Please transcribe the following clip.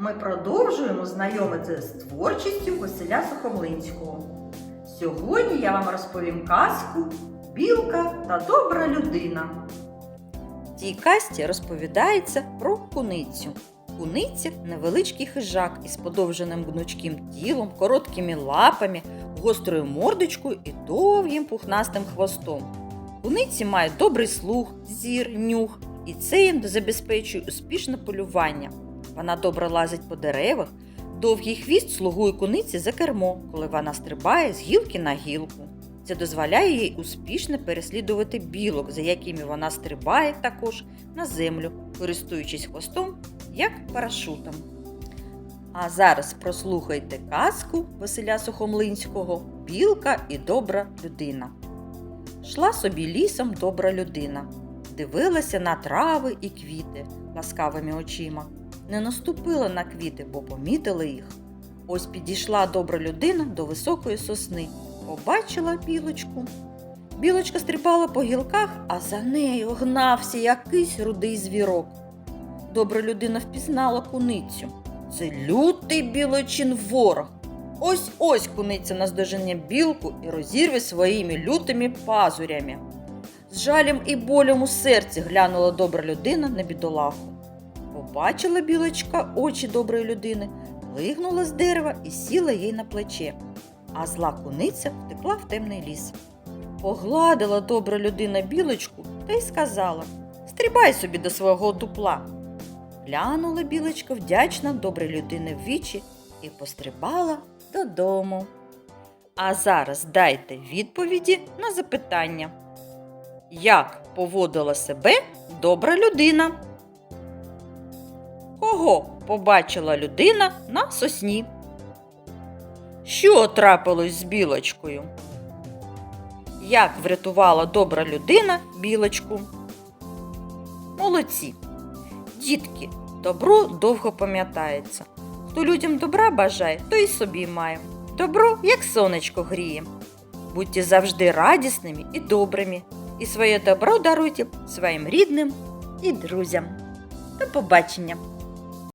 ми продовжуємо знайомитися з творчістю Василя Сухомлинського. Сьогодні я вам розповім казку Білка та добра людина. В цій казці розповідається про куницю. Куниця невеличкий хижак із подовженим гнучким тілом, короткими лапами, гострою мордочкою і довгим пухнастим хвостом. Куниці мають добрий слух, зір, нюх, і це їм забезпечує успішне полювання. Вона добре лазить по деревах, довгий хвіст слугує куниці за кермо, коли вона стрибає з гілки на гілку. Це дозволяє їй успішно переслідувати білок, за якими вона стрибає також на землю, користуючись хвостом як парашутом. А зараз прослухайте казку Василя Сухомлинського Білка і добра людина. Шла собі лісом добра людина, дивилася на трави і квіти ласкавими очима. Не наступила на квіти, бо помітила їх. Ось підійшла добра людина до високої сосни, побачила білочку. Білочка стрибала по гілках, а за нею гнався якийсь рудий звірок. Добра людина впізнала куницю. Це лютий білочин ворог. Ось ось куниця наздожене білку і розірве своїми лютими пазурями. З жалем і болем у серці глянула добра людина на бідолаху. Побачила білочка очі доброї людини, лигнула з дерева і сіла їй на плече, а зла куниця втекла в темний ліс. Погладила добра людина білочку та й сказала Стрибай собі до свого дупла. Глянула білочка вдячна добрій людини в вічі і пострибала додому. А зараз дайте відповіді на запитання. Як поводила себе добра людина? Кого побачила людина на сосні? Що трапилось з білочкою? Як врятувала добра людина білочку? Молодці! Дітки, добро довго пам'ятається. Хто людям добра бажає, то й собі має. Добро, як сонечко гріє. Будьте завжди радісними і добрими, і своє добро даруйте своїм рідним і друзям. До побачення!